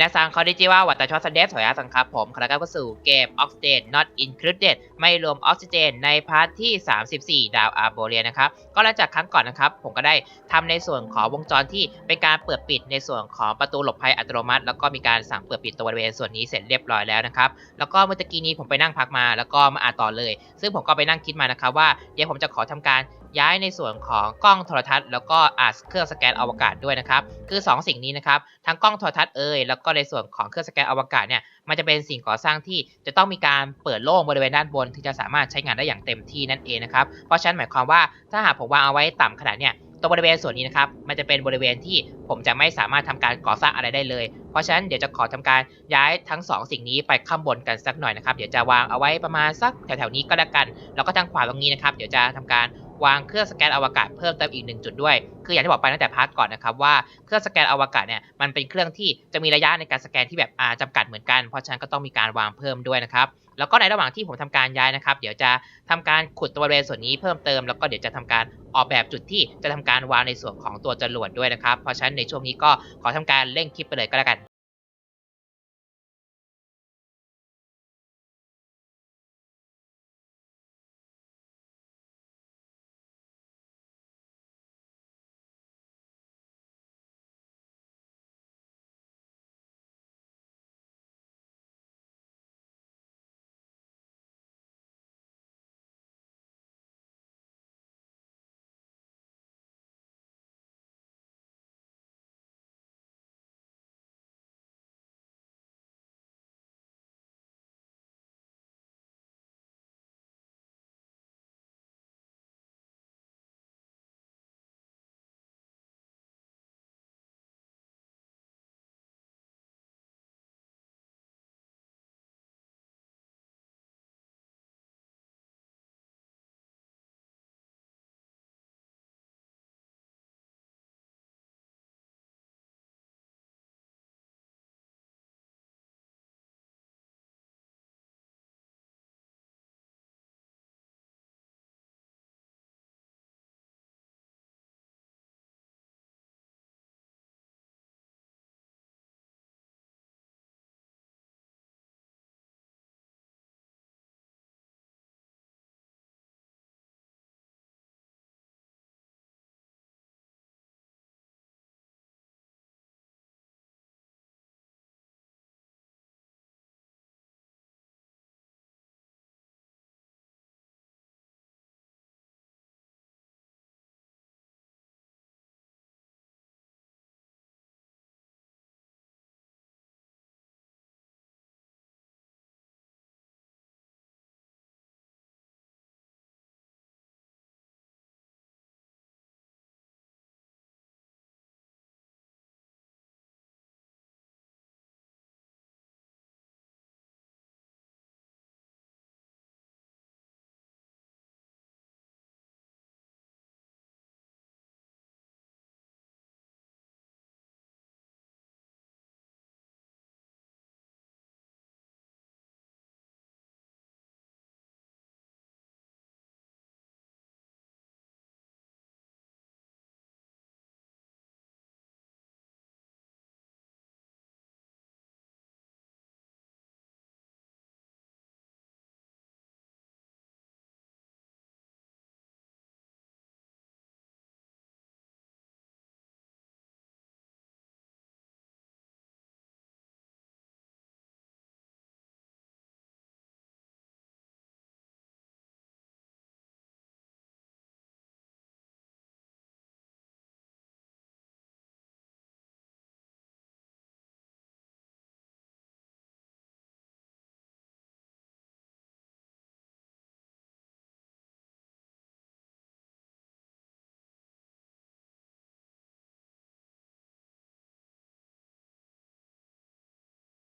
นาซังเขาได้ชื่อว่าวัตชอสเดสสวยสังครับผมขอต้อนรับเข้าสู่เกม Oxygen Not Included ไม่รวมออกซิเจน ในพาร์ทที่ 34 ดาวอาร์โบเรียนะครับ ก็หลังจากครั้งก่อนนะครับ ผมก็ได้ทำในส่วนของวงจรที่เป็นการเปิดปิดในส่วนของประตูหลบภัยอัตโนมัติ แล้วก็มีการสั่งเปิดปิดตัวบริเวณส่วนนี้เสร็จเรียบร้อยแล้วนะครับ แล้วก็เมื่อตะกี้นี้ผมไปนั่งพักมา แล้วก็มาอ่านต่อเลย ซึ่งผมก็ไปนั่งคิดมานะครับว่าเดี๋ยวผมจะขอทำการ ย้ายในส่วนของกล้องโทรทัศน์ แล้วก็อาเครื่องสแกนอวกาศด้วยนะครับ คือ 2 สิ่งนี้นะครับทั้งกล้องโทรทัศน์เอ่ยแล้วก็ในส่วนของเครื่องสแกนอวกาศเนี่ยมันจะเป็นสิ่งก่อสร้างที่จะต้องมีการเปิดโล่งบริเวณด้านบนที่จะสามารถใช้งานได้อย่างเต็มที่นั่นเองนะครับเพราะฉะนั้นหมายความว่าถ้าหากผมวางเอาไว้ต่ำขนาดเนี่ยตรงบริเวณส่วนนี้นะครับมันจะเป็นบริเวณที่ผมจะไม่สามารถทำการก่อสร้างอะไรได้เลย เพราะฉะนั้นเดี๋ยวจะขอทำการย้ายทั้ง 2 สิ่งนี้ไปข้างบนกันสักหน่อยนะครับ เดี๋ยวจะวางเอาไว้ประมาณสักแถวๆนี้ก็แล้วกัน แล้วก็ทางขวาตรงนี้นะครับ เดี๋ยวจะทำการ วางเครื่องสแกนอวกาศเพิ่มเติมอีกหนึ่งจุดด้วย คืออย่างที่บอกไปตั้งแต่พาร์ทก่อนนะครับว่าเครื่องสแกนอวกาศเนี่ยมันเป็นเครื่องที่จะมีระยะในการสแกนที่แบบอาจำกัดเหมือนกัน เพราะฉะนั้นก็ต้องมีการวางเพิ่มด้วยนะครับแล้วก็ในระหว่างที่ผมทำการย้ายนะครับ เดี๋ยวจะทำการขุดตัวบริเวณส่วนนี้เพิ่มเติมแล้วก็เดี๋ยวจะทำการออกแบบจุดที่จะทำการวางในส่วนของตัวจรวดด้วยนะครับ เพราะฉะนั้นในช่วงนี้ก็ขอทำการเร่งคลิปไปเลยก็แล้วกัน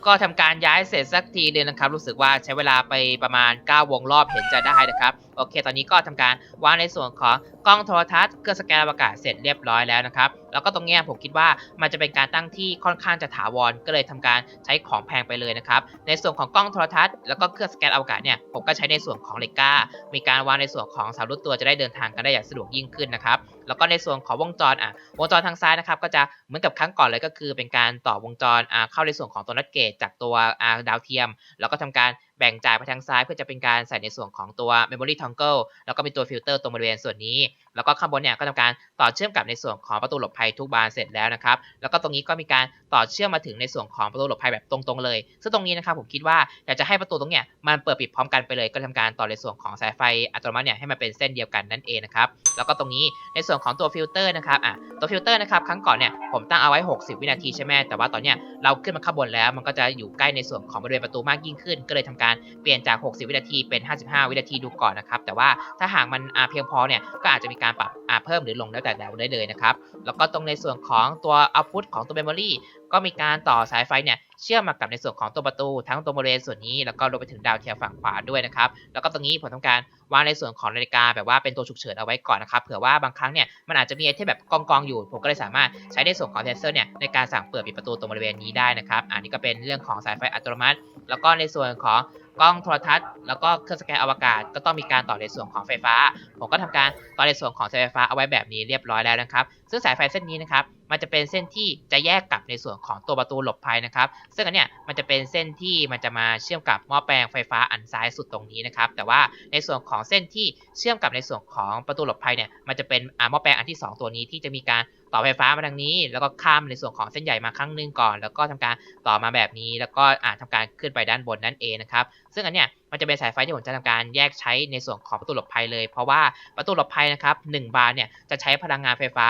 ก็ทำการย้ายเสร็จสักทีเดียวนะครับ รู้สึกว่าใช้เวลาไปประมาณ 9 วงรอบเห็นจะได้นะครับโอเค ตอนนี้ก็ทำการวางในส่วนของกล้องโทรทัศน์เครื่องสแกนอวกาศเสร็จเรียบร้อยแล้วนะครับ แล้วก็ตรงเนี้ยผมคิดว่ามันจะเป็นการตั้งที่ค่อนข้างจะถาวร ก็เลยทำการใช้ของแพงไปเลยนะครับ ในส่วนของกล้องโทรทัศน์แล้วก็เครื่องสแกนอวกาศเนี่ย ผมก็ใช้ในส่วนของเลก้า มีการวางในส่วนของสารุดตัวจะได้เดินทางกันได้อย่างสะดวกยิ่งขึ้นนะครับ แล้วก็ในส่วนของวงจรอะ วงจรทางซ้ายนะครับ ก็จะเหมือนกับครั้งก่อนเลยก็คือเป็นการต่อวงจรอ่าเข้าในส่วนของตัวนัดเกตจากตัวอ่าดาวเทียม แล้วก็ทำการ แบ่งจ่ายไปทางซ้ายเพื่อจะเป็นการใส่ในส่วนของตัว memory toggle แล้วก็มีตัวฟิลเตอร์ตรงบริเวณส่วนนี้แล้วก็ข้างบนเนี่ยก็ทำการต่อเชื่อมกับในส่วนของประตูหลบภัยทุกบานเสร็จแล้วนะครับ แล้วก็ตรงนี้ก็มีการต่อเชื่อมมาถึงในส่วนของประตูหลบภัยแบบตรงๆเลย ซึ่งตรงนี้นะครับผมคิดว่าอยากจะให้ประตูตรงเนี้ยมันเปิดปิดพร้อมกันไปเลย ก็ทำการต่อในส่วนของสายไฟอัตโนมัติเนี่ยให้มันเป็นเส้นเดียวกันนั่นเองนะครับ แล้วก็ตรงนี้ในส่วนของตัวฟิลเตอร์นะครับ อะ ตัวฟิลเตอร์นะครับครั้งก่อนเนี่ยผมตั้งเอาไว้ 60 วินาทีใช่ไหมแต่ว่าตอนเนี้ยเราขึ้นมาข้างบนแล้ว มันก็จะอยู่ใกล้ในส่วนของบริเวณประตูมากยิ่งขึ้น ก็เลยทำการเปลี่ยนจาก 60 วินาทีเป็น 55 วินาทีดูก่อนนะครับ แต่ว่าถ้าหากมันอ่าเพียงพอเนี่ยก็อาจจะมีการปรับอ่าเพิ่มหรือลงแล้วแต่เราได้เลยนะครับ แล้วก็ตรงในส่วนของตัว output ของตัว memory ก็มีการต่อสายไฟเนี่ยเชื่อมมากับในส่วนของตัวประตู ทั้งตัวบริเวณส่วนนี้แล้วก็รวมไปถึงดาวเทียมฝั่งขวาด้วยนะครับ แล้วก็ตรงนี้ผมทำการวางในส่วนของนาฬิกาแบบว่าเป็นตัวฉุกเฉินเอาไว้ก่อนนะครับเผื่อว่าบางครั้งเนี่ยมันอาจจะมีไอเทมแบบกองกองอยู่ ผมก็เลยสามารถใช้ในส่วนของเซนเซอร์เนี่ยในการสั่งเปิดปิดประตูตรงบริเวณนี้ได้นะครับอันนี้ก็เป็นเรื่องของสายไฟอัตโนมัติ แล้วก็ในส่วนของ กล้องโทรทัศน์ แล้วก็เครื่องสแกนอวกาศ ก็ต้องมีการต่อในส่วนของไฟฟ้า ผมก็ทำการต่อในส่วนของสายไฟฟ้าเอาไว้แบบนี้เรียบร้อยแล้วนะครับ ซึ่งสายไฟเส้นนี้นะครับมันจะเป็นเส้นที่จะแยกกับในส่วนของตัวประตูหลบภัยนะครับ ซึ่งอันเนี้ยมันจะเป็นเส้นที่มันจะมาเชื่อมกับหม้อแปลงไฟฟ้าอันซ้ายสุดตรงนี้นะครับ แต่ว่าในส่วนของเส้นที่เชื่อมกับในส่วนของประตูหลบภัยเนี่ย มันจะเป็นหม้อแปลงอันที่ 2 ตัวนี้ที่จะมีการ ต่อไฟฟ้ามาทางนี้ แล้วก็ข้ามในส่วนของเส้นใหญ่มาครั้งหนึ่งก่อน แล้วก็ทำการต่อมาแบบนี้ แล้วก็อ่าทำการขึ้นไปด้านบนนั่นเองนะครับ ซึ่งอันเนี้ย มันจะเป็นสายไฟที่ผมจะทำการแยกใช้ในส่วนของประตูหลบภัยเลย เพราะว่าประตูหลบภัยนะครับ1บานเนี่ยจะใช้พลังงานไฟฟ้า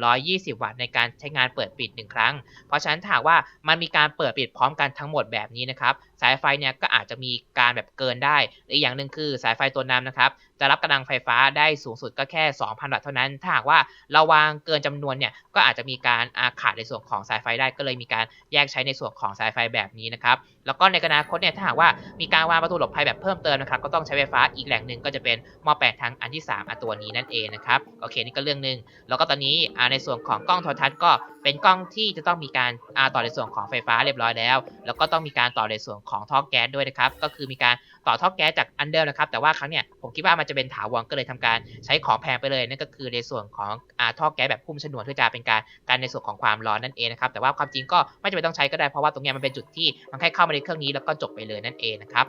120 วัตต์ในการใช้งานเปิดปิด 1 ครั้ง เพราะฉะนั้นถ้ากว่ามันมีการเปิดปิดพร้อมกันทั้งหมดแบบนี้นะครับสายไฟเนี่ยก็อาจจะมีการแบบเกินได้หรืออีกอย่างหนึ่งคือสายไฟตัวนำนะครับจะรับกำลังไฟฟ้าได้สูงสุดก็แค่ 2,000 วัตต์เท่านั้น ถ้าหากว่าเราวางเกินจำนวนเนี่ยก็อาจจะมีการอาขาดในส่วนของสายไฟได้ก็เลยมีการแยกใช้ในส่วนของสายไฟแบบนี้นะครับ แล้วก็ในอนาคตเนี่ยถ้าหากว่ามีการวางประตูหลบภัยแบบเพิ่มเติมนะครับก็ต้องใช้ไฟฟ้าอีกแหล่งหนึ่งก็จะเป็นหม้อแปลงทางอันที่3อันตัวนี้นั่นเองนะครับโอเคนี่ก็เรื่องหนึ่งแล้วก็ตอนนี้ในส่วนของกล้องโทรทัศน์ก็เป็นกล้องที่จะต้องมีการาต่อในส่วนของไฟฟ้าเรียบร้อยแล้ว แล้วก็ต้องมีการต่อในส่วนของท่อแก๊สด้วยนะครับก็คือมีการต่อท่อแก๊สจากอันเดิมนะครับแต่ว่าครั้งเนี้ยผมคิดว่ามันจะเป็นถาวรก็เลยทำการใช้ของแพงไปเลยนั่นก็คือในส่วนของอท่อแก๊สแบบพุ่มฉนวนเพื่อจะเป็นการการในส่วนของความร้อนนั่นเองนะครับแต่ว่าความจริงก็ไม่จำเป็นต้องใช้ก็ได้เพราะว่าตรงเนี้ยมันเป็นจุดที่มันแค่เข้ามาในเครื่องนี้แล้วก็จบไปเลยนั่นเองนะครับ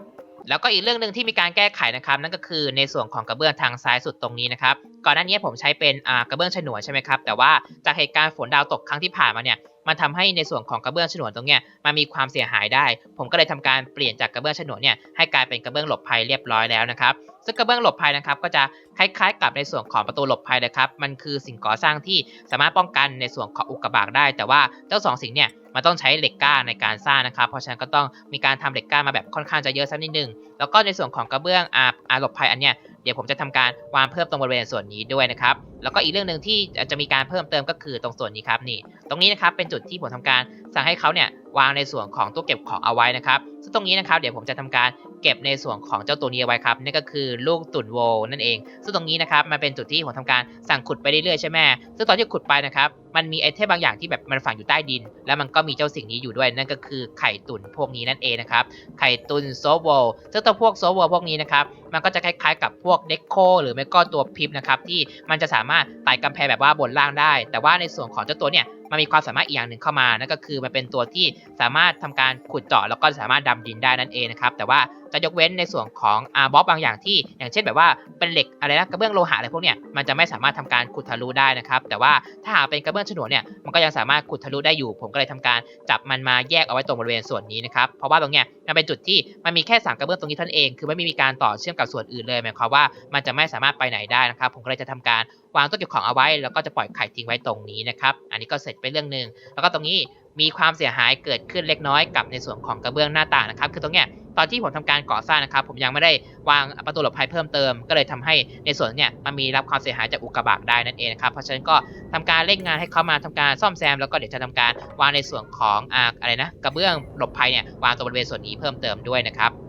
แล้วก็อีกเรื่องหนึ่งที่มีการแก้ไขนะครับนั่นก็คือในส่วนของกระเบื้องทางซ้ายสุดตรงนี้นะครับก่อนหน้านี้ผมใช้เป็นกระเบื้องฉนวนใช่ไหมครับแต่ว่าจากเหตุการณ์ฝนดาวตกครั้งที่ผ่านมาเนี่ยมันทำให้ในส่วนของกระเบื้องฉนวนตรงเนี้ยมันมีความเสียหายได้ ผมก็เลยทำการเปลี่ยนจากกระเบื้องฉนวนเนี่ยให้กลายเป็นกระเบื้องหลบภัยเรียบร้อยแล้วนะครับซึ่งกระเบื้องหลบภัยนะครับก็จะคล้ายๆ กับในส่วนของประตูหลบภัยนะครับมันคือสิ่งก่อสร้างที่สามารถป้องกันในส่วนของอุกกาบาตได้ แต่ว่าเจ้าสองสิ่งเนี่ย มันต้องใช้เหล็กกล้าในการสร้างนะครับ เพราะฉะนั้นก็ต้องมีการทำเหล็กกล้ามาแบบค่อนข้างจะเยอะสักนิดนึง แล้วก็ในส่วนของกระเบื้องอาอาหลบภัยอันเนี้ยเดี๋ยวผมจะทำการวางเพิ่มตรงบริเวณส่วนนี้ด้วยนะครับ แล้วก็อีกเรื่องหนึ่งที่จะมีการเพิ่มเติมก็คือตรงส่วนนี้ครับนี่ ตรงนี้นะครับเป็นจุดที่ผมทำการสั่งให้เขาเนี่ยวางในส่วนของตู้เก็บของเอาไว้นะครับ ซึ่งตรงนี้นะครับเดี๋ยวผมจะทำการ เก็บในส่วนของเจ้าตัวนี้ไว้ครับนั่นก็คือลูกตุ่นโวนั่นเอง ซึ่งตรงนี้นะครับมันเป็นจุดที่ผมทำการสั่งขุดไปเรื่อยๆใช่ไหมซึ่งตอนที่ขุดไปนะครับมันมีไอเทมบางอย่างที่แบบมันฝังอยู่ใต้ดิน แล้วมันก็มีเจ้าสิ่งนี้อยู่ด้วย นั่นก็คือไข่ตุ่นพวกนี้นั่นเองนะครับไข่ตุ่นโซโวซึ่งตัวพวกโซโวพวกนี้นะครับมันก็จะคล้ายๆ กับพวกเด็กโคหรือไม่ก็ตัวพิมพ์นะครับที่มันจะสามารถไต่กำแพงแบบว่าบนล่างได้ แต่ว่าในส่วนของเจ้าตัวเนี่ยมันมีความสามารถอีกอย่างหนึ่งเข้ามานั่นก็คือมันเป็นตัวที่สามารถทำการขุดเจาะแล้วก็สามารถดำดินได้นั่นเองนะครับแต่ว่าจะยกเว้นในส่วนของอาร์บอสบางอย่างที่ อย่างเช่นแบบว่าเป็นเหล็กอะไรนะกระเบื้องโลหะอะไรพวกเนี้ยมันจะไม่สามารถทำการขุดทะลุได้นะครับ แต่ว่าถ้าหากเป็นกระเบื้องฉนวนเนี่ยมันก็ยังสามารถขุดทะลุได้อยู่ ผมก็เลยทำการจับมันมาแยกเอาไว้ตรงบริเวณส่วนนี้นะครับเพราะว่าตรงเนี้ยมันเป็นจุดที่มันมีแค่สามกระเบื้องตรงนี้ท่านเอง คือไม่มีการต่อเชื่อมกับส่วนอื่นเลยหมายความว่ามันจะไม่สามารถไปไหนได้นะครับ ผมก็เลยจะทำการวางตู้เก็บของเอาไว้ แล้วก็จะปล่อยไข่ทิ้งไว้ตรงนี้นะครับ อันนี้ก็เสร็จไปเรื่องหนึ่งแล้วก็ตรงนี้มีความเสียหายเกิดขึ้นเล็กน้อยกับในส่วนของกระเบื้องหน้าต่างนะครับ คือตรงเนี้ย ตอนที่ผมทำการก่อสร้างนะครับ ผมยังไม่ได้วางประตูหลบภัยเพิ่มเติม ก็เลยทำให้ในส่วนเนี้ยมันมีรับความเสียหายจากอุกกาบาตได้นั่นเองนะครับ เพราะฉะนั้นก็ทำการเร่งงานให้เขามาทำการซ่อมแซม แล้วก็เดี๋ยวจะทำการวางในส่วนของออะไรนะกระเบื้องหลบภัยเนี่ยวางตรงบริเวณส่วนนี้เพิ่มเติมด้วยนะครับ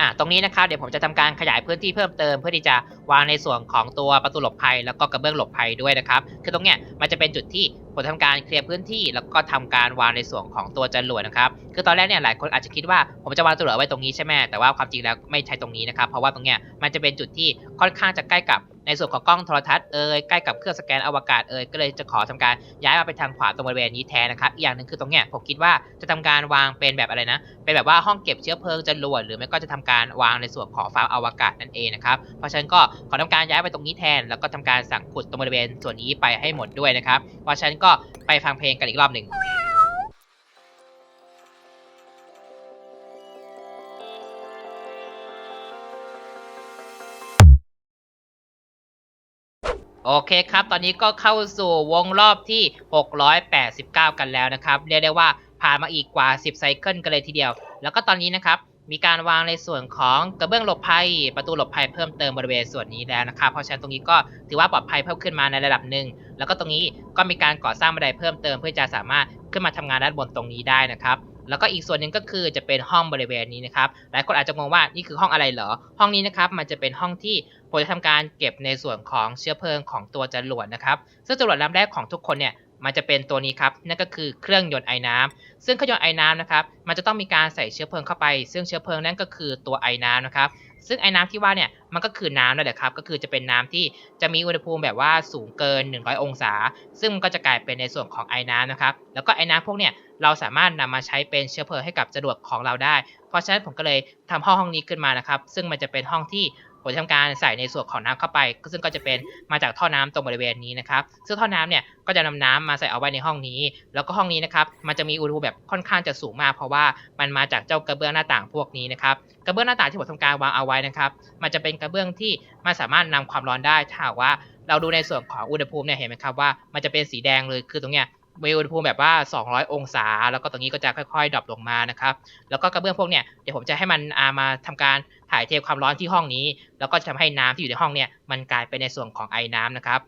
อะตรงนี้นะครับเดี๋ยวผมจะทำการขยายพื้นที่เพิ่มเติม เพื่อที่จะวางในส่วนของตัวประตูหลบภัย แล้วก็กระเบื้องหลบภัยด้วยนะครับคือตรงเนี้ยมันจะเป็นจุดที่ผมทำการเคลียร์พื้นที่ แล้วก็ทำการวางในส่วนของตัวจรวดนะครับคือตอนแรกเนี่ยหลายคนอาจจะคิดว่าผมจะวางจรวดไว้ตรงนี้ใช่ไหมแต่ว่าความจริงแล้วไม่ใช่ตรงนี้นะครับเพราะว่าตรงเนี้ยมันจะเป็นจุดที่ค่อนข้างจะใกล้กับ ในส่วนของกล้องโทรทัศน์เอ่ยใกล้กับเครื่องสแกนอวกาศเอ่ยก็เลยจะขอทำการย้ายมาไปทางขวาตรงบริเวณนี้แทนนะครับอีกอย่างหนึ่งคือตรงเนี้ยผมคิดว่าจะทำการวางเป็นแบบอะไรนะ เป็นแบบว่าห้องเก็บเชื้อเพลิงจรวดหรือไม่ก็จะทำการวางในส่วนของฟาร์มอวกาศนั่นเองนะครับเพราะฉะนั้นก็ขอทำการย้ายไปตรงนี้แทน แล้วก็ทำการสั่งขุดตรงบริเวณส่วนนี้ไปให้หมดด้วยนะครับเพราะฉะนั้นก็ไปฟังเพลงกันอีกรอบหนึ่ง โอเคครับ ตอนนี้ก็เข้าสู่วงรอบที่ 689 กันแล้วนะครับ เรียกได้ว่าผ่านมาอีกกว่า 10 ไซเคิลกันเลยทีเดียว แล้วก็ตอนนี้นะครับ มีการวางในส่วนของกระเบื้องหลบภัย ประตูหลบภัยเพิ่มเติมบริเวณส่วนนี้แล้วนะครับ เพราะฉะนั้นตรงนี้ก็ถือว่าปลอดภัยเพิ่มขึ้นมาในระดับหนึ่ง แล้วก็ตรงนี้ก็มีการก่อสร้างบันไดเพิ่มเติม เพื่อจะสามารถขึ้นมาทำงานด้านบนตรงนี้ได้นะครับ แล้วก็อีกส่วนหนึ่งก็คือจะเป็นห้องบริเวณนี้นะครับ หลายคนอาจจะงงว่านี่คือห้องอะไรเหรอ ห้องนี้นะครับมันจะเป็นห้องที่ผมจะทำการเก็บในส่วนของเชื้อเพลิงของตัวจรวดนะครับ ซึ่งจรวดลำแรกของทุกคนเนี่ย มันจะเป็นตัวนี้ครับนั่นก็คือเครื่องยนต์ไอ้น้ำซึ่งเครื่องยนต์ไอ้น้ำนะครับมันจะต้องมีการใส่เชื้อเพลิงเข้าไป ซึ่งเชื้อเพลิงนั่นก็คือตัวไอ้น้ำนะครับซึ่งไอ้น้ำที่ว่าเนี่ยมันก็คือน้ำนั่นแหละครับก็คือจะเป็นน้ำที่จะมีอุณหภูมิแบบว่าสูงเกิน 100 องศา ซึ่งมันก็จะกลายเป็นในส่วนของไอ้น้ำนะครับแล้วก็ไอ้น้ำพวกเนี่ยเราสามารถนำมาใช้เป็นเชื้อเพลิงให้กับจรวดของเราได้ เพราะฉะนั้นผมก็เลยทำห้องห้องนี้ขึ้นมานะครับซึ่งมันจะเป็นห้องที่ ผมจะทำการใส่ในส่วนของน้ำเข้าไป ซึ่งก็จะเป็นมาจากท่อน้ำตรงบริเวณนี้นะครับซึ่งท่อน้ำเนี่ยก็จะนำน้ำมาใส่เอาไว้ในห้องนี้ แล้วก็ห้องนี้นะครับมันจะมีอุณหภูมิแบบค่อนข้างจะสูงมาก เพราะว่ามันมาจากเจ้ากระเบื้องหน้าต่างพวกนี้นะครับกระเบื้องหน้าต่างที่ผมทำการวางเอาไว้นะครับ มันจะเป็นกระเบื้องที่มันสามารถนำความร้อนได้ถ้าว่าเราดูในส่วนของอุณหภูมิเนี่ยเห็นไหมครับว่ามันจะเป็นสีแดงเลยคือตรงเนี้ย มีอุณหภูมิแบบว่า 200 องศา แล้วก็ตรงนี้ก็จะค่อยๆดรอปลงมานะครับ แล้วก็กระเบื้องพวกเนี่ยเดี๋ยวผมจะให้มันอามาทำการถ่ายเทความร้อนที่ห้องนี้ แล้วก็จะทำให้น้ำที่อยู่ในห้องเนี่ยมันกลายเป็นในส่วนของไอ้น้ำนะครับ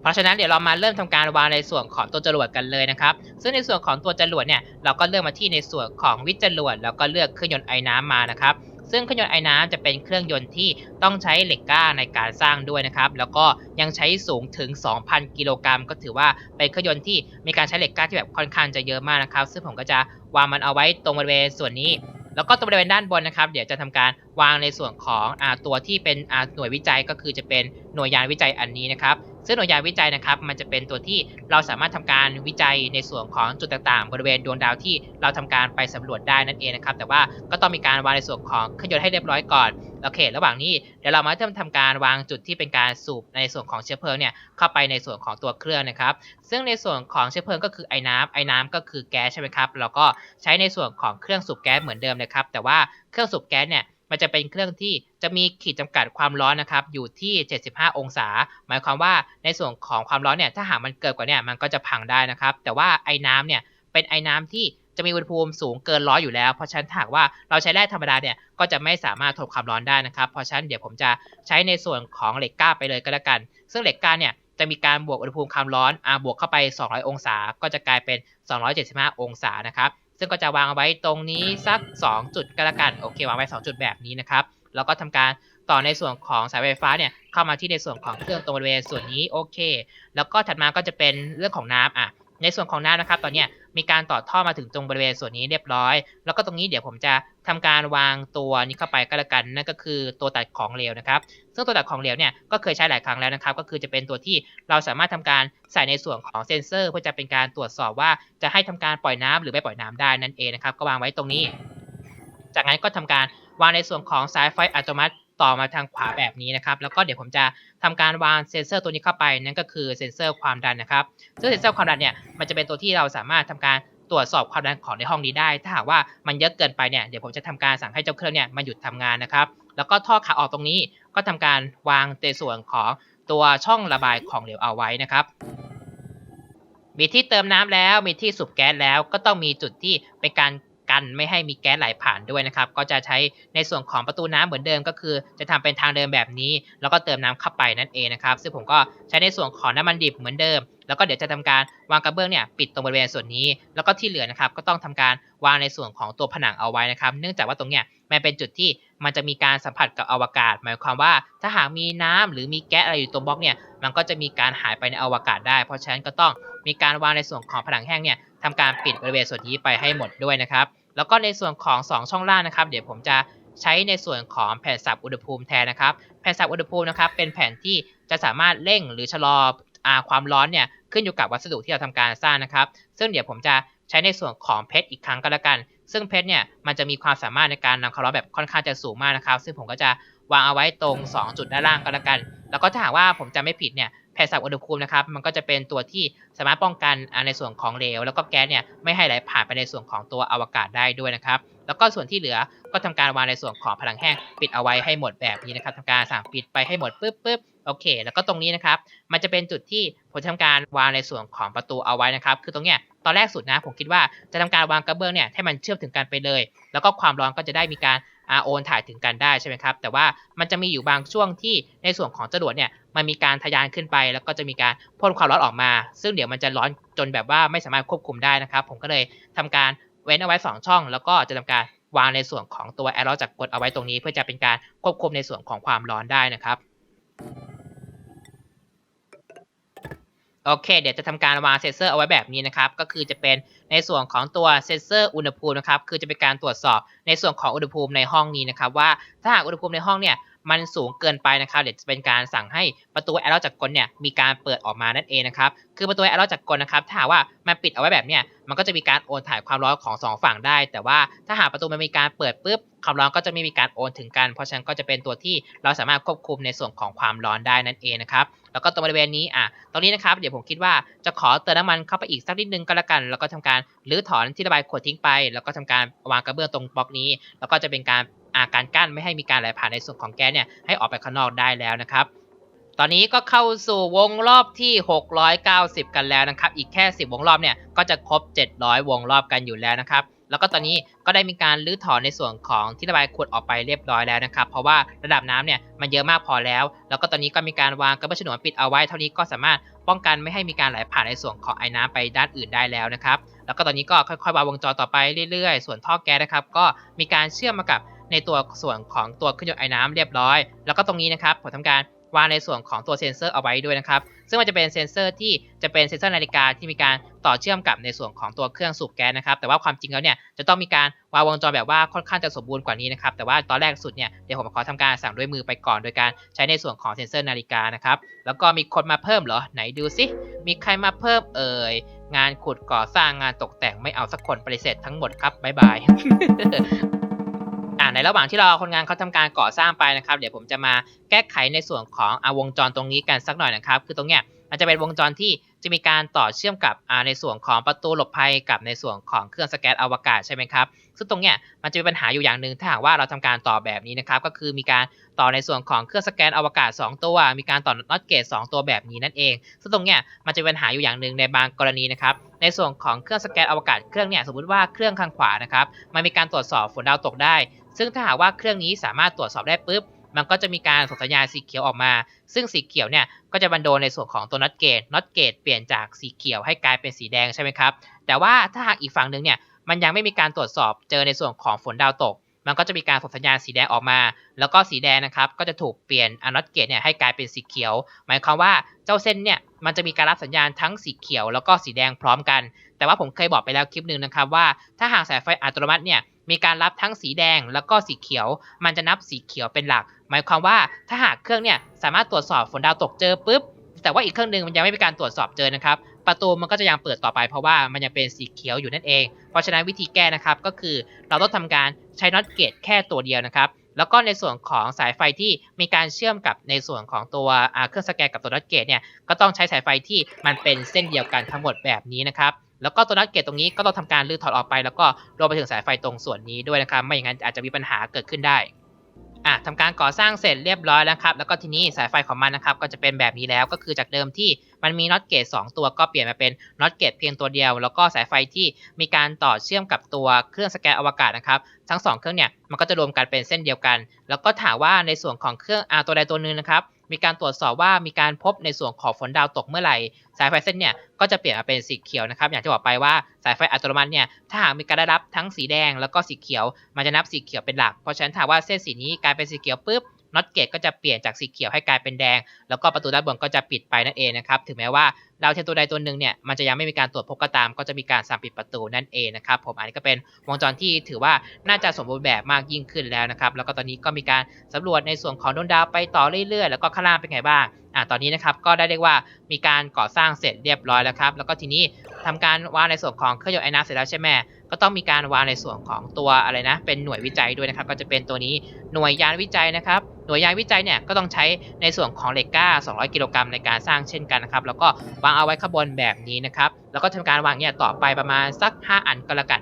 เพราะฉะนั้นเดี๋ยวเรามาเริ่มทำการวางในส่วนของตัวจรวดกันเลยนะครับ ซึ่งในส่วนของตัวจรวดเนี่ยเราก็เลือกมาที่ในส่วนของวิจรวดแล้วก็เลือกเครื่องยนต์ไอ้น้ำมานะครับ ซึ่งเครื่องยนต์ไอ้น้ำจะเป็นเครื่องยนต์ที่ต้องใช้เหล็กกล้าในการสร้างด้วยนะครับ แล้วก็ยังใช้สูงถึง 2,000 กิโลกรัม ก็ถือว่าเป็นเครื่องยนต์ที่มีการใช้เหล็กกล้าที่แบบค่อนข้างจะเยอะมากนะครับ ซึ่งผมก็จะวางมันเอาไว้ตรงบริเวณส่วนนี้ แล้วก็ตรงบริเวณด้านบนนะครับ เดี๋ยวจะทำการวางในส่วนของอตัวที่เป็นหน่วยวิจัยก็คือจะเป็นหน่วยยานวิจัยอันนี้นะครับ ซึ่งหน่วยยานวิจัยนะครับ มันจะเป็นตัวที่เราสามารถทำการวิจัยในส่วนของจุดต่างๆ บริเวณดวงดาวที่เราทำการไปสำรวจได้นั่นเองนะครับ แต่ว่าก็ต้องมีการวางในส่วนของเครื่องยนต์ให้เรียบร้อยก่อนโอเค ระหว่างนี้เดี๋ยวเรามาเริ่มทำการวางจุดที่เป็นการสูบในส่วนของเชื้อเพลิงเนี่ยเข้าไปในส่วนของตัวเครื่องนะครับ ซึ่งในส่วนของเชื้อเพลิงก็คือไอ้น้ำไอ้น้ำก็คือแก๊สใช่ไหมครับเราก็ใช้ในส่วนของเครื่องสูบแก๊สเหมือนเดิมนะครับ แต่ว่าเครื่องสูบแก๊สเนี่ย มันจะเป็นเครื่องที่จะมีขีดจำกัดความร้อนนะครับอยู่ที่ 75 องศา หมายความว่าในส่วนของความร้อนเนี่ยถ้าหากมันเกินกว่าเนี่ยมันก็จะพังได้นะครับ แต่ว่าไอ้น้ำเนี่ยเป็นไอ้น้ำที่จะมีอุณหภูมิสูงเกินร้อยอยู่แล้ว เพราะฉะนั้นถ้าหากว่าเราใช้แร่ธรรมดาเนี่ยก็จะไม่สามารถทนความร้อนได้นะครับ เพราะฉะนั้นเดี๋ยวผมจะใช้ในส่วนของเหล็กกล้าไปเลยก็แล้วกัน ซึ่งเหล็กกล้าเนี่ยจะมีการบวกอุณหภูมิความร้อนอ่าบวกเข้าไป 200 องศา ก็จะกลายเป็น 275 องศานะครับ ซึ่งก็จะวางเอาไว้ตรงนี้สัก 2 จุดก็แล้วกันโอเควางไว้ 2 จุดแบบนี้นะครับแล้วก็ทำการต่อในส่วนของสายไฟฟ้าเนี่ยเข้ามาที่ในส่วนของเครื่องตรงบริเวณส่วนนี้โอเค แล้วก็ถัดมาก็จะเป็นเรื่องของน้ำอะ ในส่วนของน้ำนะครับ ตอนนี้มีการต่อท่อมาถึงตรงบริเวณส่วนนี้เรียบร้อย แล้วก็ตรงนี้เดี๋ยวผมจะทำการวางตัวนี้เข้าไปก็แล้วกันนั่นก็คือตัวตัดของเหลวนะครับ ซึ่งตัวตัดของเหลวเนี่ยก็เคยใช้หลายครั้งแล้วนะครับ ก็คือจะเป็นตัวที่เราสามารถทำการใส่ในส่วนของเซ็นเซอร์ เพื่อจะเป็นการตรวจสอบว่าจะให้ทำการปล่อยน้ำหรือไม่ปล่อยน้ำได้นั่นเองนะครับ ก็วางไว้ตรงนี้ จากนั้นก็ทำการวางในส่วนของสายไฟอัตโนมัติ ต่อมาทางขวาแบบนี้นะครับ แล้วก็เดี๋ยวผมจะทำการวางเซ็นเซอร์ตัวนี้เข้าไป นั่นก็คือเซ็นเซอร์ความดันนะครับซึ่งเซ็นเซอร์ความดันเนี่ยมันจะเป็นตัวที่เราสามารถทำการตรวจสอบความดันของในห้องนี้ได้ ถ้าหากว่ามันเยอะเกินไปเนี่ยเดี๋ยวผมจะทำการสั่งให้เจ้าเครื่องเนี่ยมันหยุดทำงานนะครับ แล้วก็ท่อขาออกตรงนี้ก็ทำการวางในส่วนของตัวช่องระบายของเหลวเอาไว้นะครับมีที่เติมน้ำแล้วมีที่สูบแก๊สแล้วก็ต้องมีจุดที่เป็นการ กันไม่ให้มีแก๊สไหลผ่านด้วยนะครับ ก็จะใช้ในส่วนของประตูน้ำเหมือนเดิมก็คือ จะทำเป็นทางเดินแบบนี้ แล้วก็เติมน้ำเข้าไปนั่นเองนะครับ ซึ่งผมก็ใช้ในส่วนของน้ำมันดิบเหมือนเดิม แล้วก็เดี๋ยวจะทำการวางกระเบื้องเนี่ยปิดตรงบริเวณส่วนนี้ แล้วก็ที่เหลือนะครับก็ต้องทำการวางในส่วนของตัวผนังเอาไว้นะครับ เนื่องจากว่าตรงเนี้ยมันเป็นจุดที่มันจะมีการสัมผัสกับอวกาศ หมายความว่าถ้าหากมีน้ำหรือมีแก๊สอะไรอยู่ตรงบล็อกเนี่ยมันก็จะมีการหายไปในอวกาศได้ เพราะฉะนั้นก็ต้องมีการวางในส่วนของผนังแห้งเนี่ย ทำการปิดบริเวณส่วนนี้ไปให้หมดด้วยนะครับ แล้วก็ในส่วนของ 2 ช่องล่างนะครับ เดี๋ยวผมจะใช้ในส่วนของแผ่นสับอุณหภูมิแทนนะครับ แผ่นสับอุณหภูมินะครับ เป็นแผ่นที่จะสามารถเร่งหรือชะลออความร้อนเนี่ยขึ้นอยู่กับวัสดุที่เราทำการสร้างนะครับ ซึ่งเดี๋ยวผมจะใช้ในส่วนของเพชรอีกครั้งก็แล้วกัน ซึ่งเพชรเนี่ยมันจะมีความสามารถในการนำความร้อนแบบค่อนข้างจะสูงมากนะครับ ซึ่งผมก็จะวางเอาไว้ตรง 2 จุดด้านล่างก็แล้วกัน แล้วก็ถ้าหากว่าผมจะไม่ผิดเนี่ย แผ่นสับอุณหภูมินะครับมันก็จะเป็นตัวที่สามารถป้องกันในส่วนของเหลว แล้วก็แก๊สเนี่ยไม่ให้ไหลผ่านไปในส่วนของตัวอวกาศได้ด้วยนะครับแล้วก็ส่วนที่เหลือก็ทำการวางในส่วนของพลังแห้งปิดเอาไว้ให้หมดแบบนี้นะครับทำการสั่งปิดไปให้หมดปุ๊บปุ๊บโอเค แล้วก็ตรงนี้นะครับ มันจะเป็นจุดที่ผมทำการวางในส่วนของประตูเอาไว้นะครับ คือตรงเนี้ยตอนแรกสุดนะผมคิดว่าจะทำการวางกระเบื้องเนี่ยให้มันเชื่อมถึงกันไปเลย แล้วก็ความร้อนก็จะได้มีการ โอนถ่ายถึงกันได้ใช่ไหมครับแต่ว่ามันจะมีอยู่บางช่วงที่ในส่วนของจรวดเนี่ยมันมีการทะยานขึ้นไป แล้วก็จะมีการพ่นความร้อนออกมา ซึ่งเดี๋ยวมันจะร้อนจนแบบว่าไม่สามารถควบคุมได้นะครับ ผมก็เลยทำการเว้นเอาไว้ 2 ช่อง แล้วก็จะทำการวางในส่วนของตัวแอร์รจากกดเอาไว้ตรงนี้ เพื่อจะเป็นการควบคุมในส่วนของความร้อนได้นะครับ โอเค เดี๋ยวจะทำการวางเซนเซอร์เอาไว้แบบนี้นะครับ ก็คือจะเป็นในส่วนของตัวเซนเซอร์อุณหภูมินะครับ คือจะเป็นการตรวจสอบในส่วนของอุณหภูมิในห้องนี้นะครับว่าถ้าหากอุณหภูมิในห้องเนี่ย มันสูงเกินไปนะครับเดี๋ยวจะเป็นการสั่งให้ประตูแอโรจากกลเนี่ยมีการเปิดออกมานั่นเองนะครับคือประตูแอโรจากกลนะครับถ้าหากว่ามันปิดเอาไว้แบบเนี้ยมันก็จะมีการโอนถ่ายความร้อนของสองฝั่งได้ แต่ว่าถ้าหากประตูมันมีการเปิดปุ๊บความร้อนก็จะไม่มีการโอนถึงกัน เพราะฉะนั้นก็จะเป็นตัวที่เราสามารถควบคุมในส่วนของความร้อนได้นั่นเองนะครับแล้วก็ตรงบริเวณนี้อะตรงนี้นะครับเดี๋ยวผมคิดว่าจะขอเติมน้ำมันเข้าไปอีกสักนิดนึงก็แล้วกัน แล้วก็ทำการรื้อถอนที่ระบายขวดทิ้งไป แล้วก็ทำการวางกระเบื้องตรงบล็อกนี้ แล้วก็จะเป็นการ อาการกั้นไม่ให้มีการไหลผ่านในส่วนของแก๊สเนี่ยให้ออกไปข้างนอกได้แล้วนะครับ ตอนนี้ก็เข้าสู่วงรอบที่ 690 กันแล้วนะครับ อีกแค่ 10 วงรอบเนี่ยก็จะครบ 700 วงรอบกันอยู่แล้วนะครับแล้วก็ตอนนี้ก็ได้มีการรื้อถอนในส่วนของที่ระบายขวดออกไปเรียบร้อยแล้วนะครับ เพราะว่าระดับน้ำเนี่ยมันเยอะมากพอแล้ว แล้วก็ตอนนี้ก็มีการวางกระเบื้องฉนวนปิดเอาไว้ เท่านี้ก็สามารถป้องกันไม่ให้มีการไหลผ่านในส่วนของไอ้น้ำไปด้านอื่นได้แล้วนะครับ แล้วก็ตอนนี้ก็ค่อยๆวางวงจรต่อไปเรื่อยๆ ส่วนท่อแก๊สนะครับ ก็มีการเชื่อมมากับ ในตัวส่วนของตัวเครื่องยนต์ไอ้น้ำเรียบร้อย แล้วก็ตรงนี้นะครับผมทำการวางในส่วนของตัวเซ็นเซอร์เอาไว้ด้วยนะครับ ซึ่งมันจะเป็นเซ็นเซอร์ที่จะเป็นเซ็นเซอร์นาฬิกาที่มีการต่อเชื่อมกับในส่วนของตัวเครื่องสูบแก๊สนะครับ แต่ว่าความจริงแล้วเนี่ยจะต้องมีการวางวงจรแบบว่าค่อนข้างจะสมบูรณ์กว่านี้นะครับ แต่ว่าตอนแรกสุดเนี่ยเดี๋ยวผมขอทำการสั่งด้วยมือไปก่อน โดยการใช้ในส่วนของเซ็นเซอร์นาฬิกานะครับ แล้วก็มีคนมาเพิ่มเหรอ ไหนดูสิ มีใครมาเพิ่มเอ่ยงานขุดก่อสร้างงานตกแต่งไม่เอาสักคนปฏิเสธทั้งหมดครับบ๊ายบาย ในระหว่างที่เรอคนงานเขาทำการก่อสร้างไปนะครับ เดี๋ยวผมจะมาแก้ไขในส่วนของอวงจรตรงนี้กันสักหน่อยนะครับ คือตรงเนี้ยมันจะเป็นวงจรที่จะมีการต่อเชื่อมกับในส่วนของประตูหลบภัยกับในส่วนของเครื่องสแกนอวกาศใช่ไหมครับ ซึ่งตรงเนี้ยมันจะมีปัญหาอยู่อย่างหนึ่งถ้าหากว่าเราทำการต่อแบบนี้นะครับ ก็คือมีการต่อในส่วนของเครื่องสแกนอวกาศ 2 ตัว มีการต่อน็อตเกต2ตัวแบบนี้นั่นเอง ซึ่งตรงเนี้ยมันจะมีปัญหาอยู่อย่างหนึ่งในบางกรณีนะครับ ในส่วนของเครื่องสแกนอวกาศเครื่องเนี่ยสมมติว่าเครื่องข้างขวานะครับ มันมีการตรวจสอบฝนดาวตกได้ ซึ่งถ้าหากว่าเครื่องนี้สามารถตรวจสอบได้ปุ๊บ มันก็จะมีการส่งสัญญาณสีเขียวออกมา ซึ่งสีเขียวเนี่ยก็จะบันโดนในส่วนของตัวน็อตเกตน็อตเกตเปลี่ยนจากสีเขียวให้กลายเป็นสีแดงใช่ไหมครับ แต่ว่าถ้าหากอีกฝั่งหนึ่งเนี่ยมันยังไม่มีการตรวจสอบเจอในส่วนของฝนดาวตก มันก็จะมีการส่งสัญญาณสีแดงออกมา แล้วก็สีแดงนะครับก็จะถูกเปลี่ยนอน็อตเกตเนี่ยให้กลายเป็นสีเขียว หมายความว่าเจ้าเส้นเนี่ยมันจะมีการรับสัญญาณทั้งสีเขียวแล้วก็สีแดงพร้อมกัน แต่ว่าผมเคยบอกไปแล้วคลิปหนึ่งนะครับว่าถ้าหากสายไฟอัตโนมัติเนี่ย มีการรับทั้งสีแดงแล้วก็สีเขียว มันจะนับสีเขียวเป็นหลัก หมายความว่าถ้าหากเครื่องเนี่ยสามารถตรวจสอบฝนดาวตกเจอปุ๊บแต่ว่าอีกเครื่องหนึ่งมันยังไม่มีการตรวจสอบเจอนะครับ ประตูมันก็จะยังเปิดต่อไปเพราะว่ามันยังเป็นสีเขียวอยู่นั่นเอง เพราะฉะนั้นวิธีแก้นะครับก็คือเราต้องทำการใช้น็อตเกตแค่ตัวเดียวนะครับ แล้วก็ในส่วนของสายไฟที่มีการเชื่อมกับในส่วนของตัวเครื่องสแกนกับตัวน็อตเกตเนี่ยก็ต้องใช้สายไฟที่มันเป็นเส้นเดียวกันทั้งหมดแบบนี้นะครับ แล้วก็ตัวน็อตเกตตรงนี้ก็ต้องทำการลื้อถอดออกไป แล้วก็รวมไปถึงสายไฟตรงส่วนนี้ด้วยนะครับ ไม่อย่างนั้นอาจจะมีปัญหาเกิดขึ้นได้อะทำการก่อสร้างเสร็จเรียบร้อยแล้วครับ แล้วก็ทีนี้สายไฟของมันนะครับ ก็จะเป็นแบบนี้แล้วก็คือจากเดิมที่มันมีน็อตเกต2ตัวก็เปลี่ยนมาเป็นน็อตเกตเพียงตัวเดียว แล้วก็สายไฟที่มีการต่อเชื่อมกับตัวเครื่องสแกนอวกาศนะครับ ทั้งสองเครื่องเนี่ยมันก็จะรวมกันเป็นเส้นเดียวกัน แล้วก็ถามว่าในส่วนของเครื่องอาตัวใดตัวหนึ่งนะครับ มีการตรวจสอบว่ามีการพบในส่วนของฝนดาวตกเมื่อไหร่ สายไฟเส้นเนี่ยก็จะเปลี่ยนมาเป็นสีเขียวนะครับ อย่างที่บอกไปว่าสายไฟอัตโนมัติเนี่ยถ้าหากมีการได้รับทั้งสีแดงแล้วก็สีเขียว มันจะนับสีเขียวเป็นหลัก เพราะฉะนั้นถามว่าเส้นสีนี้กลายเป็นสีเขียวปุ๊บ น็อตเกตก็จะเปลี่ยนจากสีเขียวให้กลายเป็นแดง แล้วก็ประตูด้านบนก็จะปิดไปนั่นเองนะครับ ถึงแม้ว่าดาวเทียมตัวใดตัวหนึ่งเนี่ยมันจะยังไม่มีการตรวจพบก็ตาม ก็จะมีการสั่งปิดประตูนั่นเองนะครับ ผมอันนี้ก็เป็นวงจรที่ถือว่าน่าจะสมบูรณ์แบบมากยิ่งขึ้นแล้วนะครับ แล้วก็ตอนนี้ก็มีการสำรวจในส่วนของดวงดาวไปต่อเรื่อยๆ แล้วก็ข้างล่างเป็นไงบ้างอะตอนนี้นะครับก็ได้เรียกว่ามีการก่อสร้างเสร็จเรียบร้อยแล้วครับ แล้วก็ทีนี้ ทำการวางในส่วนของเครื่องยนต์ไอ้น้ำเสร็จแล้วใช่ไหมก็ต้องมีการวางในส่วนของตัวอะไรนะ เป็นหน่วยวิจัยด้วยนะครับ ก็จะเป็นตัวนี้หน่วยยานวิจัยนะครับ หน่วยยานวิจัยเนี่ยก็ต้องใช้ในส่วนของเหล็กก้า 200 กิโลกรัมในการสร้างเช่นกันนะครับ แล้วก็วางเอาไว้ข้างบนแบบนี้นะครับ แล้วก็ทำการวางเนี่ยต่อไปประมาณสัก 5 อันก็แล้วกัน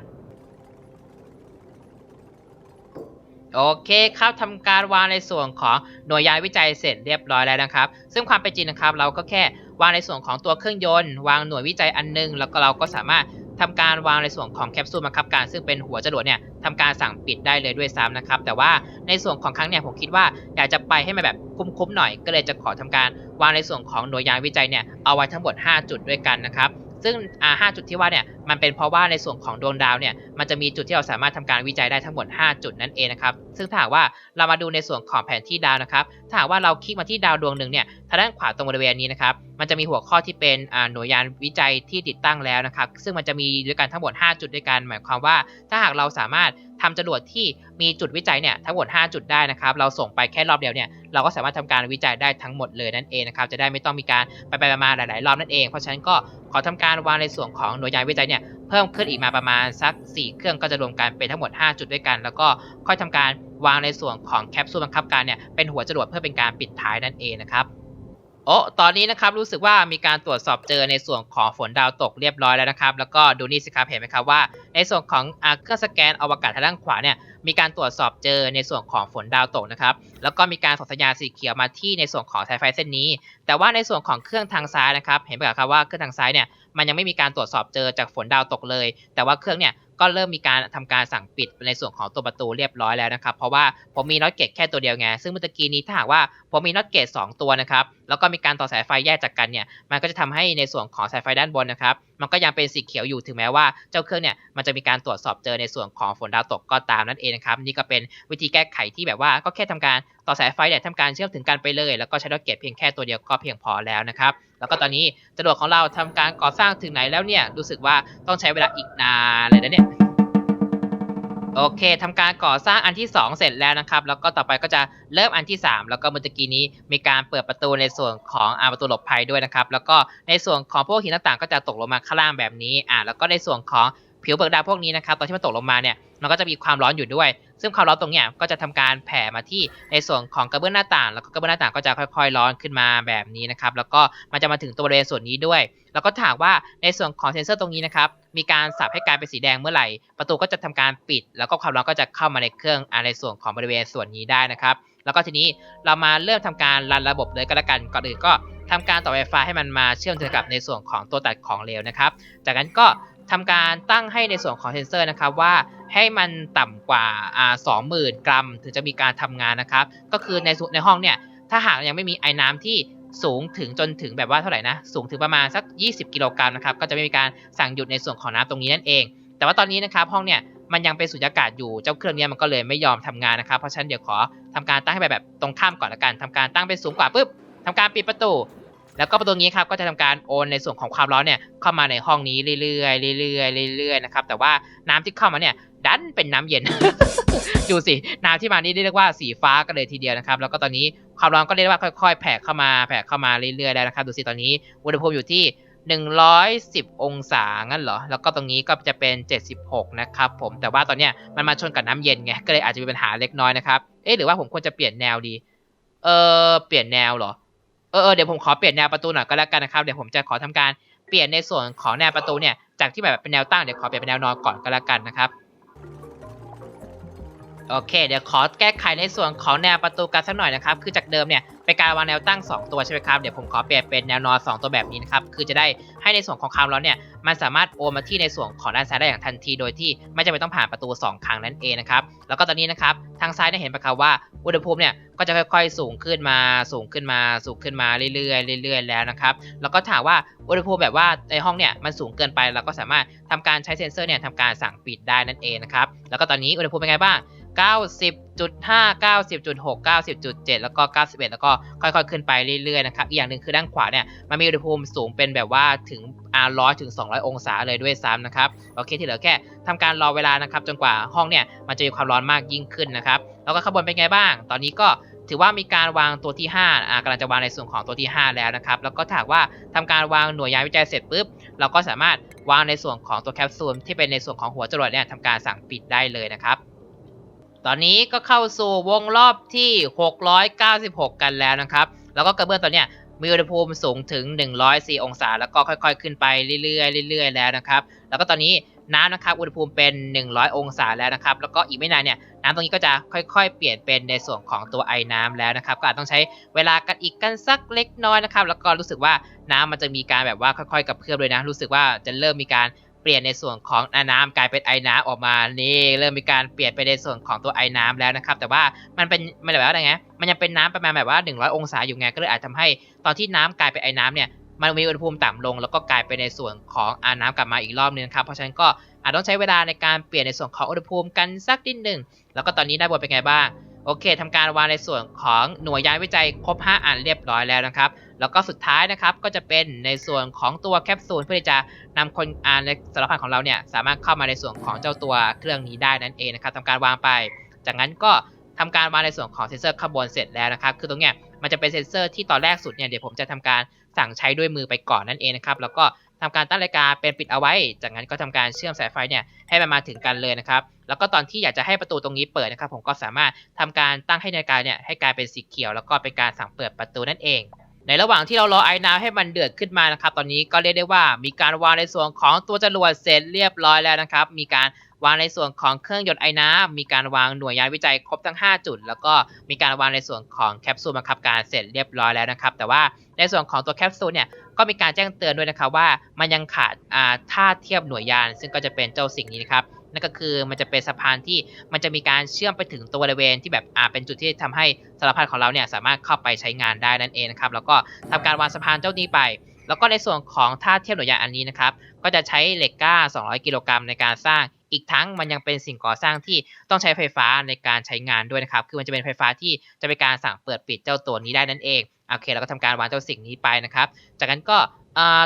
โอเคครับทำการวางในส่วนของหน่วยยานวิจัยเสร็จเรียบร้อยแล้วนะครับ ซึ่งความเป็นจริงนะครับ เราก็แค่ วางในส่วนของตัวเครื่องยนต์ วางหน่วยวิจัยอันนึง แล้วก็เราก็สามารถทำการวางในส่วนของแคปซูลบังคับการซึ่งเป็นหัวจรวดเนี่ยทำการสั่งปิดได้เลยด้วยซ้ำนะครับ แต่ว่าในส่วนของครั้งเนี่ยผมคิดว่าอยากจะไปให้มันแบบคุ้มๆหน่อย ก็เลยจะขอทำการวางในส่วนของหน่วยยานวิจัยเนี่ยเอาไว้ทั้งหมด 5 จุดด้วยกันนะครับ ซึ่งอ่า5จุดที่ว่าเนี่ยมันเป็นเพราะว่าในส่วนของดวงดาวเนี่ยมันจะมีจุดที่เราสามารถทำการวิจัยได้ทั้งหมด 5 จุดนั่นเองนะครับซึ่งถ้าหากว่าเรามาดูในส่วนของแผนที่ดาวนะครับถ้าหากว่าเราคลิกมาที่ดาวดวงหนึ่งเนี่ยทางด้านขวาตรงบริเวณนี้นะครับมันจะมีหัวข้อที่เป็นอ่าหน่วยยานวิจัยที่ติดตั้งแล้วนะครับซึ่งมันจะมีด้วยกันทั้งหมด 5 จุดด้วยกัน หมายความว่าถ้าหากเราสามารถ ทำจรวดที่มีจุดวิจัยเนี่ยทั้งหมด 5 จุดได้นะครับ เราส่งไปแค่รอบเดียวเนี่ยเราก็สามารถทำการวิจัยได้ทั้งหมดเลยนั่นเองนะครับ จะได้ไม่ต้องมีการไปไปมาๆหลาย ๆ รอบนั่นเอง เพราะฉะนั้นก็ขอทำการวางในส่วนของหน่วยยานวิจัยเนี่ยเพิ่มขึ้นอีกมาประมาณสัก 4 เครื่องก็จะรวมกันเป็นทั้งหมด 5 จุดด้วยกัน แล้วก็ค่อยทำการวางในส่วนของแคปซูลบังคับการเนี่ยเป็นหัวจรวดเพื่อเป็นการปิดท้ายนั่นเองนะครับ โอ้ตอนนี้นะครับรู้สึกว่ามีการตรวจสอบเจอในส่วนของฝนดาวตกเรียบร้อยแล้วนะครับ แล้วก็ดูนี่สิครับเห็นไหมครับว่า ในส่วนของเครื่องสแกนอวกาศทางด้านขวาเนี่ยมีการตรวจสอบเจอในส่วนของฝนดาวตกนะครับ แล้วก็มีการส่งสัญญาณสีเขียวมาที่ในส่วนของสายไฟเส้นนี้ แต่ว่าในส่วนของเครื่องทางซ้ายนะครับ เห็นไหมครับว่าเครื่องทางซ้ายเนี่ยมันยังไม่มีการตรวจสอบเจอจากฝนดาวตกเลย แต่ว่าเครื่องเนี่ย ก็เริ่มมีการทำการสั่งปิดในส่วนของตัวประตูเรียบร้อยแล้วนะครับ เพราะว่าผมมีน็อตเกตแค่ตัวเดียวไง ซึ่งเมื่อกี้นี้ถ้าหากว่าผมมีน็อตเกต2ตัวนะครับ แล้วก็มีการต่อสายไฟแยกจากกันเนี่ย มันก็จะทำให้ในส่วนของสายไฟด้านบนนะครับ มันก็ยังเป็นสีเขียวอยู่ถึงแม้ว่าเจ้าเครื่องเนี่ยมันจะมีการตรวจสอบเจอในส่วนของฝนดาวตกก็ตามนั่นเองนะครับนี่ก็เป็นวิธีแก้ไขที่แบบว่าก็แค่ทำการต่อสายไฟเนี่ยทำการเชื่อมถึงกันไปเลย แล้วก็ใช้ดอกเกตเพียงแค่ตัวเดียวก็เพียงพอแล้วนะครับแล้วก็ตอนนี้จรวดของเราทำการก่อสร้างถึงไหนแล้วเนี่ยรู้สึกว่าต้องใช้เวลาอีกนานเลยนะเนี่ย โอเคทำการก่อสร้างอันที่ 2 เสร็จแล้วนะครับ แล้วก็ต่อไปก็จะเริ่มอันที่ 3 แล้วก็เมื่อกี้นี้มีการเปิดประตูในส่วนของอาประตูหลบภัยด้วยนะครับ แล้วก็ในส่วนของพวกหินต่างๆ ก็จะตกลงมาข้างล่างแบบนี้อ่าแล้วก็ในส่วนของผิวเปลือกดาวพวกนี้นะครับตอนที่มันตกลงมาเนี่ยมันก็จะมีความร้อนอยู่ด้วย ซึ่งความร้อนตรงเนี้ยก็จะทำการแผ่มาที่ในส่วนของกระเบื้องหน้าต่าง แล้วก็กระเบื้องหน้าต่างก็จะค่อย ๆ ร้อนขึ้นมาแบบนี้นะครับแล้วก็มันจะมาถึงตัวบริเวณส่วนนี้ด้วย แล้วก็ถามว่าในส่วนของเซนเซอร์ตรงนี้นะครับ มีการสับให้กลายเป็นสีแดงเมื่อไหร่ ประตูก็จะทำการปิด แล้วก็ความร้อนก็จะเข้ามาในเครื่องอในส่วนของบริเวณส่วนนี้ได้นะครับ แล้วก็ทีนี้เรามาเริ่มทำการรันระบบเลยก็แล้วกัน ก่อนอื่นก็ทำการต่อ Wi-Fi ให้มันมาเชื่อมถึงกับในส่วนของตัวตัดของเหลวนะครับ จากนั้นก็ทำการตั้งให้ในส่วนของเซนเซอร์นะครับว่าให้มันต่ำกว่าอ่าสองหมื่นกรัม ถึงจะมีการทำงานนะครับ ก็คือในในห้องเนี่ยถ้าหากยังไม่มีไอ้น้ำที่ สูงถึงจนถึงแบบว่าเท่าไหร่นะ สูงถึงประมาณสัก 20 กิโลกรัมนะครับ ก็จะไม่มีการสั่งหยุดในส่วนของน้ำตรงนี้นั่นเอง แต่ว่าตอนนี้นะครับห้องเนี่ยมันยังเป็นสุญญากาศอยู่เจ้าเครื่องนี้มันก็เลยไม่ยอมทำงานนะครับ เพราะฉะนั้นเดี๋ยวขอทำการตั้งให้แบบตรงข้ามก่อนละกันทำการตั้งเป็นสูงกว่าปุ๊บทำการปิดประตู แล้วก็ประตูนี้ครับก็จะทำการโอนในส่วนของความร้อนเนี่ยเข้ามาในห้องนี้เรื่อยๆเรื่อยๆเรื่อยๆนะครับแต่ว่าน้ำที่เข้ามาเนี่ย ดันเป็นน้ำเย็น ดูสิน้ำที่มานี่เรียกว่าสีฟ้ากันเลยทีเดียวนะครับ แล้วก็ตอนนี้ความร้อนก็เรียกว่าค่อย ๆ แผ่เข้ามาแผ่เข้ามาเรื่อยๆแล้วนะครับ ดูสิตอนนี้อุณหภูมิอยู่ที่110 องศางั้นเหรอ แล้วก็ตรงนี้ก็จะเป็น 76 นะครับผม แต่ว่าตอนเนี้ยมันมาชนกับน้ำเย็นไง ก็เลยอาจจะมีปัญหาเล็กน้อยนะครับ เอ๊ะหรือว่าผมควรจะเปลี่ยนแนวดี เออเปลี่ยนแนวเหรอ เออเดี๋ยวผมขอเปลี่ยนแนวประตูหน่อยก็แล้วกันนะครับ เดี๋ยวผมจะขอทำการเปลี่ยนในส่วนของแนวประตูเนี่ย จากที่แบบเป็นแนวตั้งเดี๋ยวขอเปลี่ยนเป็นแนวนอนก่อนก็แล้วกันนะครับ โอเค เดี๋ยวขอแก้ไขในส่วนของแนวประตูกันสักหน่อยนะครับ คือจากเดิมเนี่ยเป็นการวางแนวตั้ง 2 ตัวใช่ไหมครับ เดี๋ยวผมขอเปลี่ยนเป็นแนวนอน 2 ตัวแบบนี้นะครับ คือจะได้ให้ในส่วนของคามร้อนเนี่ยมันสามารถโอนมาที่ในส่วนของด้านซ้ายได้อย่างทันที โดยที่ไม่จำเป็นต้องผ่านประตู 2 ครั้งนั่นเองนะครับแล้วก็ตอนนี้นะครับทางซ้ายเนี่ยเห็นปะครับว่าอุณหภูมิเนี่ยก็จะค่อยๆ สูงขึ้นมาสูงขึ้นมาสูงขึ้นมาเรื่อยๆเรื่อยๆแล้วนะครับแล้วก็ถามว่าอุณหภูมิแบบว่าในห้องเนี่ยมันสูงเกินไปเราก็สามารถทำการใช้เซ็นเซอร์เนี่ยทำการสั่งปิดได้นั่นเองนะครับแล้วก็ตอนนี้อุณหภูมิเป็นไงบ้าง90.5 90.6 90.7 แล้วก็ 91 แล้วก็ค่อยๆ ขึ้นไปเรื่อยๆ นะครับ อีกอย่างหนึ่งคือด้านขวาเนี่ย มันมีอุณหภูมิสูงเป็นแบบว่าถึง R100 ถึง 200 องศาเลยด้วยซ้ำนะครับโอเคที่เหลือแค่ทำการรอเวลานะครับจนกว่าห้องเนี่ยมันจะมีความร้อนมากยิ่งขึ้นนะครับแล้วก็ข้างบนเป็นไงบ้าง ตอนนี้ก็ถือว่ามีการวางตัวที่5อ่ากำลังจะวางในส่วนของตัวที่ 5 แล้วนะครับ แล้วก็ถ้ากว่าทำการวางหน่วยยานวิจัยเสร็จปุ๊บ เราก็สามารถวางในส่วนของตัวแคปซูลที่เป็นในส่วนของหัวจรวดเนี่ยทำการสั่งปิดได้เลยนะครับ ตอนนี้ก็เข้าสู่วงรอบที่ 696 กันแล้วนะครับ แล้วก็กระเบื้องตัวเนี้ย มีอุณหภูมิสูงถึง 104 องศา แล้วก็ค่อย ๆ ขึ้นไปเรื่อยๆเรื่อยๆแล้วนะครับ แล้วก็ตอนนี้น้ำนะครับอุณหภูมิเป็น 100 องศาแล้วนะครับ แล้วก็อีกไม่นานเนี่ยน้ำตรงนี้ก็จะค่อยๆ เปลี่ยนเป็นในส่วนของตัวไอ้น้ำแล้วนะครับ ก็อาจต้องใช้เวลากันอีกกันสักเล็กน้อยนะครับ แล้วก็รู้สึกว่าน้ำมันจะมีการแบบว่าค่อยๆ กับเพื่อมเลยนะ รู้สึกว่าจะเริ่มมีการ เปลี่ยนในส่วนของน้ำกลายเป็นไอ้น้ำออกมานี่เริ่มมีการเปลี่ยนไปในส่วนของตัวไอ้น้ำแล้วนะครับ แต่ว่ามันเป็นมันแบบว่าอะไรไงมันยังเป็นน้ำประมาณแบบว่า 100 องศาอยู่ไงก็เลยอาจทำให้ตอนที่น้ำกลายเป็นไอ้น้ำเนี่ยมันมีอุณหภูมิต่ำลง แล้วก็กลายไปในส่วนของอาน้ำกลับมาอีกรอบนึงครับเพราะฉะนั้นก็อาจต้องใช้เวลาในการเปลี่ยนในส่วนของอุณหภูมิกันสักนิดหนึ่งแล้วก็ตอนนี้ได้บทเป็นไงบ้างโอเคทำการวางในส่วนของหน่วยยานวิจัยครบ 5 อันเรียบร้อยแล้วนะครับ แล้วก็สุดท้ายนะครับก็จะเป็นในส่วนของตัวแคปซูลเพื่อที่จะนำคนอ่านในสารพันของเราเนี่ยสามารถเข้ามาในส่วนของเจ้าตัวเครื่องนี้ได้นั่นเองนะครับทำการวางไป จากนั้นก็ทำการวางในส่วนของเซ็นเซอร์ข้างบนเสร็จแล้วนะครับคือตรงเนี้ยมันจะเป็นเซ็นเซอร์ที่ตอนแรกสุดเนี่ยเดี๋ยวผมจะทำการสั่งใช้ด้วยมือไปก่อนนั่นเองนะครับแล้วก็ทำการตั้งรายการเป็นปิดเอาไว้ จากนั้นก็ทำการเชื่อมสายไฟเนี่ยให้มันมาถึงกันเลยนะครับ แล้วก็ตอนที่อยากจะให้ประตูตรงนี้เปิดนะครับ ผมก็สามารถทำการตั้งให้นาฬิกาเนี่ยให้กลายเป็นสีเขียว แล้วก็เป็นการสั่งเปิดประตูนั่นเอง ในระหว่างที่เรารอไอ้น้ำให้มันเดือดขึ้นมานะครับ ตอนนี้ก็เรียกได้ว่ามีการวางในส่วนของตัวจรวดเสร็จเรียบร้อยแล้วนะครับ มีการวางในส่วนของเครื่องยนต์ไอ้น้ำมีการวางหน่วยยานวิจัยครบทั้ง 5 จุด แล้วก็มีการวางในส่วนของแคปซูลบังคับการเสร็จเรียบร้อยแล้วนะครับ แต่ว่าในส่วนของตัวแคปซูลเนี่ยก็มีการแจ้งเตือนด้วยนะครับว่ามันยังขาดท่าเทียบหน่วยยาน ซึ่งก็จะเป็นเจ้าสิ่งนี้นะครับ นั่นก็คือมันจะเป็นสะพานที่มันจะมีการเชื่อมไปถึงตัวบริเวณที่แบบอ่าเป็นจุดที่ทำให้สารพัดของเราเนี่ยสามารถเข้าไปใช้งานได้นั่นเองนะครับแล้วก็ทำการวางสะพานเจ้านี้ไป แล้วก็ในส่วนของท่าเทียบหน่วยยานอันนี้นะครับก็จะใช้เหล็กก้า 200 กิโลกรัมในการสร้างอีกทั้งมันยังเป็นสิ่งก่อสร้างที่ต้องใช้ไฟฟ้าในการใช้งานด้วยนะครับ คือมันจะเป็นไฟฟ้าที่จะเป็นการสั่งเปิดปิดเจ้าตัวนี้ได้นั่นเอง โอเค เราก็ทำการวางเจ้าสิ่งนี้ไปนะครับ จากนั้นก็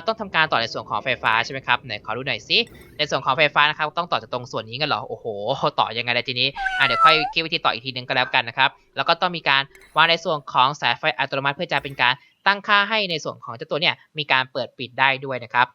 ต้องทำการต่อในส่วนของไฟฟ้าใช่ไหมครับไหนขอดูหน่อยสิในส่วนของไฟฟ้านะครับต้องต่อจากตรงส่วนนี้กันเหรอโอ้โห ต่อยังไงเลยทีนี้อะเดี๋ยวค่อยคิดวิธีต่ออีกทีนึงก็แล้วกันนะครับแล้วก็ต้องมีการวางในส่วนของสายไฟอัตโนมัติเพื่อจะเป็นการตั้งค่าให้ในส่วนของเจ้าตัวเนี่ยมีการเปิดปิดได้ด้วยนะครับ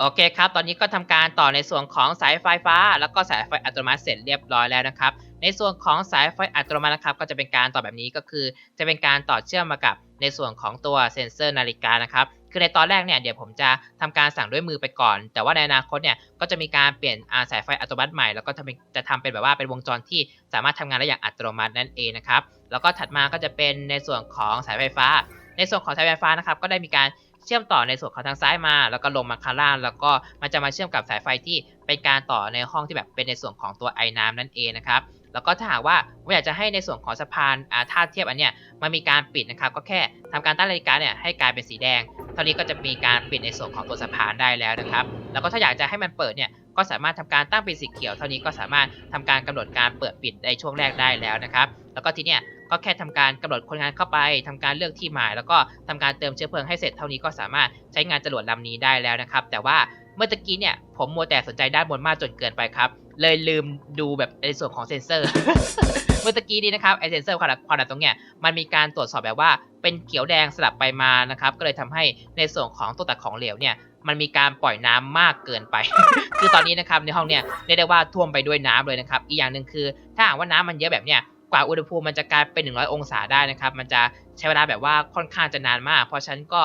โอเคครับ ตอนนี้ก็ทำการต่อในส่วนของสายไฟฟ้า แล้วก็สายไฟอัตโนมัติเสร็จเรียบร้อยแล้วนะครับ ในส่วนของสายไฟอัตโนมัตินะครับ ก็จะเป็นการต่อแบบนี้ก็คือ จะเป็นการต่อเชื่อมมากับในส่วนของตัวเซ็นเซอร์นาฬิกานะครับ คือในตอนแรกเนี่ยเดี๋ยวผมจะทำการสั่งด้วยมือไปก่อน แต่ว่าในอนาคตเนี่ยก็จะมีการเปลี่ยนาสายไฟอัตโนมัติใหม่ แล้วก็จะจะทำเป็นแบบว่าเป็นวงจรที่สามารถทำงานได้อย่างอัตโนมัตินั่นเองนะครับ แล้วก็ถัดมาก็จะเป็นในส่วนของสายไฟฟ้า ในส่วนของสายไฟฟ้านะครับก็ได้มีการเชื่อมต่อในส่วนของทางซ้ายมา แล้วก็ลงมาข้างล่าง แล้วก็มันจะมาเชื่อมกับสายไฟที่เป็นการต่อในห้องที่แบบเป็นในส่วนของตัวไอ้น้ำนั่นเองนะครับ แล้วก็ถ้าหากว่าผมอยากจะให้ในส่วนของสะพานอ่าท่าเทียบอันเนี้ยมันมีการปิดนะครับ ก็แค่ทำการตั้งนาฬิกาเนี่ยให้กลายเป็นสีแดง เท่านี้ก็จะมีการปิดในส่วนของตัวสะพานได้แล้วนะครับ แล้วก็ถ้าอยากจะให้มันเปิดเนี่ยก็สามารถทำการตั้งเป็นสีเขียว เท่านี้ก็สามารถทำการกำหนดการเปิดปิดในช่วงแรกได้แล้วนะครับ แล้วก็ทีเนี้ยก็แค่ทำการกำหนดคนงานเข้าไปทำการเลือกที่หมาย แล้วก็ทำการเติมเชื้อเพลิงให้เสร็จเท่านี้ก็สามารถใช้งานจรวดลำนี้ได้แล้วนะครับ แต่ว่า เมื่อตะกี้เนี่ยผมมัวแต่สนใจด้านบนมากจนเกินไปครับ เลยลืมดูแบบในส่วนของเซ็นเซอร์ เมื่อตะกี้นี้นะครับไอเซนเซอร์ความดันความดันตรงเนี้ยมันมีการตรวจสอบแบบว่าเป็นเขียวแดงสลับไปมานะครับ ก็เลยทำให้ในส่วนของตัวตัดของเหลวเนี่ยมันมีการปล่อยน้ำมากเกินไป คือตอนนี้นะครับในห้องเนี่ยเรียกได้ว่าท่วมไปด้วยน้ำเลยนะครับ อีกอย่างหนึ่งคือ ถ้าหากว่าน้ำมันเยอะแบบเนี้ยกว่าอุณหภูมิมันจะกลายเป็น 100 องศาได้นะครับ มันจะใช้เวลาแบบว่าค่อนข้างจะนานมาก เพราะฉะนั้นก็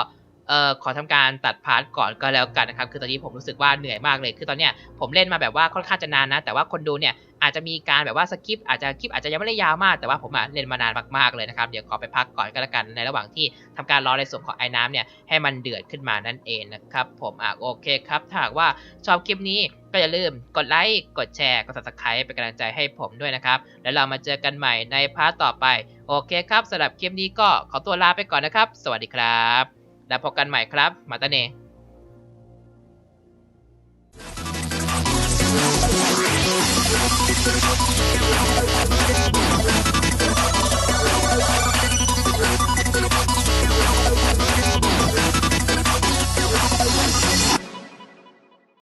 เอ่อขอทำการตัดพาร์ทก่อนก็แล้วกันนะครับ คือตอนนี้ผมรู้สึกว่าเหนื่อยมากเลย คือตอนเนี้ยผมเล่นมาแบบว่าค่อนข้างจะนานนะ แต่ว่าคนดูเนี่ยอาจจะมีการแบบว่าสกิปอาจจะคลิปอาจจะยังไม่ได้ยาวมาก แต่ว่าผมอะเล่นมานานมากๆเลยนะครับ เดี๋ยวขอไปพักก่อนก็แล้วกัน ในระหว่างที่ทำการรอในส่วนของไอ้น้ำเนี่ยให้มันเดือดขึ้นมานั่นเองนะครับ ผมอะโอเคครับ ถ้าหากว่าชอบคลิปนี้ก็อย่าลืมกดไลค์ กดแชร์ กด subscribe เป็นกำลังใจให้ผมด้วยนะครับ แล้วเรามาเจอกันใหม่ในพาร์ทต่อไป โอเคครับสำหรับคลิปนี้ก็ขอตัวลาไปก่อนนะครับ สวัสดีครับ แล้วพบกันใหม่ครับ มาตาเน